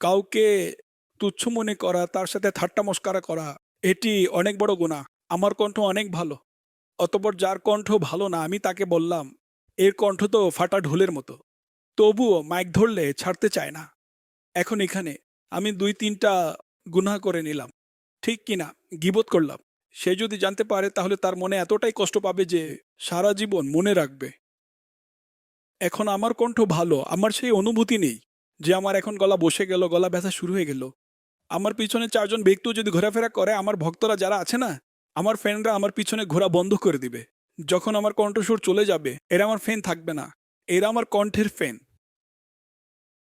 কাউকে তুচ্ছ মনে করা, তার সাথে ঠাট্টা মস্কারা করা, এটি অনেক বড় গুণা। আমার কণ্ঠ অনেক ভালো। অতপর যার কণ্ঠ ভালো না, আমি তাকে বললাম, এর কণ্ঠ তো ফাটা ঢোলের মতো। তবুও মাইক ধরলে ছাড়তে চায় না। এখন এখানে আমি দুই তিনটা গুনাহ করে নিলাম। ঠিক কিনা গিবত করলাম। সে যদি জানতে পারে, তাহলে তার মনে এতটাই কষ্ট পাবে যে সারা জীবন মনে রাখবে। এখন আমার কণ্ঠ ভালো, আমার সেই অনুভূতি নেই। যে আমার এখন গলা বসে গেল, গলা ব্যথা শুরু হয়ে গেল। আমার পিছনে চারজন ব্যক্তিও যদি ঘোরাফেরা করে, আমার ভক্তরা যারা আছে না, আমার ফ্যানরা আমার পিছনে ঘোরা বন্ধ করে দিবে। যখন আমার কণ্ঠস্বর চলে যাবে, এরা আমার ফ্যান থাকবে না, এরা আমার কণ্ঠের ফ্যান।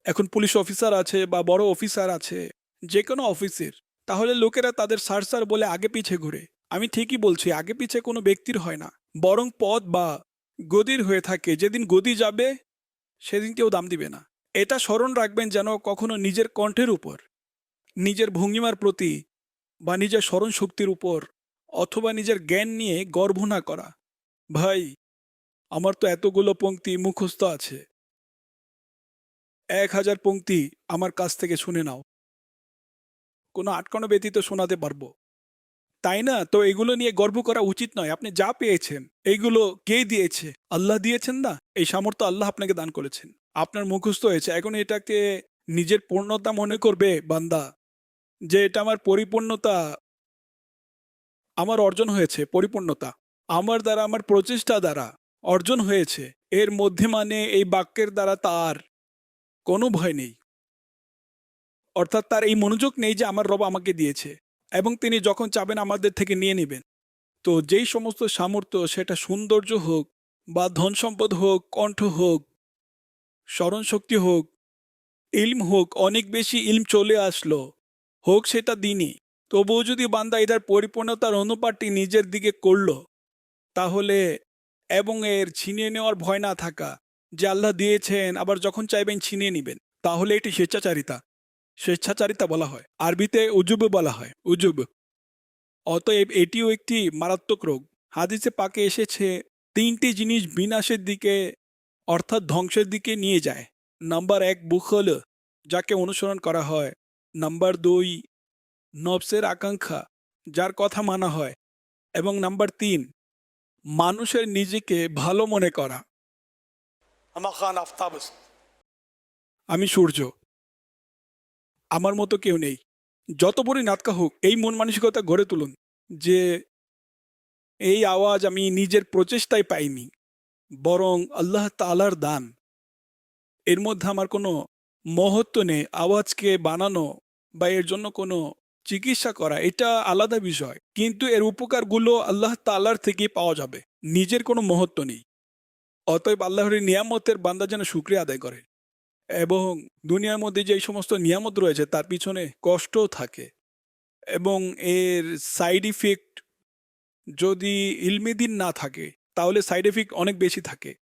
এখন পুলিশ অফিসার আছে বা বড় অফিসার আছে, যে কোনো অফিসের, তাহলে লোকেরা তাদের সার সার বলে আগে পিছে ঘুরে। আমি ঠিকই বলছি, আগে পিছে কোনো ব্যক্তির হয় না, বরং পদ বা গদির হয়ে থাকে। যেদিন গদি যাবে, সেদিন কেউ দাম দিবে না। এটা স্মরণ রাখবেন যেন কখনো নিজের কণ্ঠের উপর, নিজের ভঙ্গিমার প্রতি বা নিজের স্মরণ শক্তির উপর অথবা নিজের জ্ঞান নিয়ে গর্ব না করা। ভাই, আমার তো এতগুলো পংক্তি মুখস্থ আছে। এক হাজার পঙ্ক্তি আমার কাছ থেকে শুনে নাও। কোনো আটকানো ব্যতীত শোনাতে পারব। তাই না? তো এগুলো নিয়ে গর্ব করা উচিত নয়। আপনি যা পেয়েছেন, এইগুলো কে দিয়েছে? আল্লাহ দিয়েছেন না? এই সামর্থ্য আল্লাহ আপনাকে দান করেছেন। আপনার মুখস্থ হয়েছে। এখন এটাকে নিজের পূর্ণতা মনে করবে বান্দা, যে এটা আমার পরিপূর্ণতা, আমার অর্জন হয়েছে, পরিপূর্ণতা। আমার দ্বারা, আমার প্রচেষ্টা দ্বারা অর্জন হয়েছে। এর মধ্যে মানে এই বাক্যের দ্বারা তার কোনো ভয় নেই। অর্থাৎ তার এই মনোযোগ নেই যে আমার রব আমাকে দিয়েছে। এবং তিনি যখন চাবেন আমাদের থেকে নিয়ে নেবেন। তো যেই সমস্ত সামর্থ্য, সেটা সৌন্দর্য হোক বা ধন সম্পদ হোক, কণ্ঠ হোক স্মরণশক্তি হোক, ইলম হোক, অনেক বেশি ইলম চলে আসলো, হোক সেটা দিনই তবুও যদি বান্দা এটার পরিপূর্ণতার অনুপাতটি নিজের দিকে করল, তাহলে এবং এর ছিনিয়ে নেওয়ার ভয় না থাকা যে আল্লাহ দিয়েছেন, আবার যখন চাইবেন ছিনিয়ে নেবেন, তাহলে এটি স্বেচ্ছাচারিতা। স্বেচ্ছাচারিতা বলা হয়। আরবিতে উজুব বলা হয়। উজুব। অতএব এটিও একটি মারাত্মক রোগ। হাদিসে পাকে এসেছে তিনটি জিনিস বিনাশের দিকে অর্থাৎ ধ্বংসের দিকে নিয়ে যায়। নাম্বার এক বুখল যাকে অনুসরণ করা হয়। নাম্বার দুই নবসের আকাঙ্ক্ষা যার কথা মানা হয়। এবং নাম্বার তিন মানুষের নিজেকে ভালো মনে করা। আমি সূর্য। আমার মতো কেউ নেই। যত বড়ই নাটকা হোক, এই মন মানসিকতা গড়ে তুলুন যে এই আওয়াজ আমি নিজের প্রচেষ্টায় পাইনি, বরং আল্লাহ তালার দান। এর মধ্যে আমার কোনো মহত্ব নেই, আওয়াজকে বানানো বা এর জন্য কোনো চিকিৎসা করা, এটা আলাদা বিষয়। কিন্তু এর উপকারগুলো আল্লাহ তালার থেকে পাওয়া যাবে, নিজের কোনো মহত্ব নেই। অতএব আল্লাহর নিয়ামতের বান্দা যেন শুক্রিয়া আদায় করে। এবং দুনিয়ার মধ্যে যে সমস্ত নিয়ামত রয়েছে, তার পিছনে কষ্টও থাকে। এবং এর সাইড ইফেক্ট যদি ইলমেদিন না থাকে, তাহলে সাইড এফেক্ট অনেক বেশি থাকে।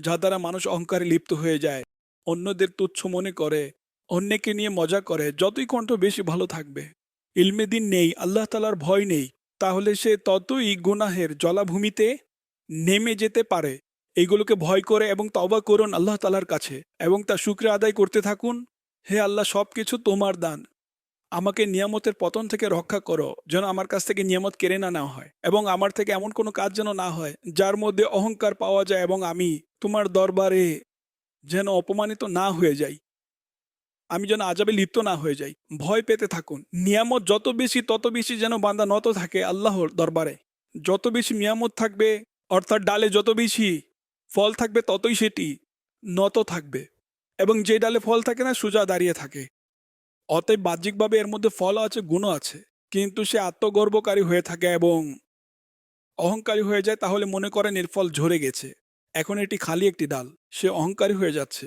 যা দ্বারা মানুষ অহংকারে লিপ্ত হয়ে যায়, অন্যদের তুচ্ছ মনে করে, অন্যকে নিয়ে মজা করে, যতই কণ্ঠ বেশি ভালো থাকবে। ইলমেদিন নেই, আল্লাহ তালার ভয় নেই, তাহলে সে ততই গুনাহের জলাভূমিতে নেমে যেতে পারে। এইগুলোকে ভয় করে এবং তওবা করুন আল্লাহ তালার কাছে এবং তা শুক্রে আদায় করতে থাকুন। হে আল্লাহ সব কিছু তোমার দান। আমাকে নিয়ামতের পতন থেকে রক্ষা করো, যেন আমার কাছ থেকে নিয়ামত কেড়ে না নেওয়া হয় এবং আমার থেকে এমন কোনো কাজ যেন না হয়, যার মধ্যে অহংকার পাওয়া যায় এবং আমি তোমার দরবারে যেন অপমানিত না হয়ে যাই। আমি যেন আজাবে লিপ্ত না হয়ে যাই। ভয় পেতে থাকুন। নিয়ামত যত বেশি, তত বেশি যেন বান্দা নত থাকে আল্লাহর দরবারে। যত বেশি নিয়ামত থাকবে, অর্থাৎ ডালে যত বেশি ফল থাকবে ততই সেটি নত থাকবে এবং যে ডালে ফল থাকে না, সোজা দাঁড়িয়ে থাকে। অতএব বাহ্যিকভাবে এর মধ্যে ফল আছে, গুণও আছে, কিন্তু সে আত্মগর্বকারী হয়ে থাকে এবং অহংকারী হয়ে যায়, তাহলে মনে করেন এর ফল ঝরে গেছে। এখন এটি খালি একটি ডাল, সে অহংকারী হয়ে যাচ্ছে।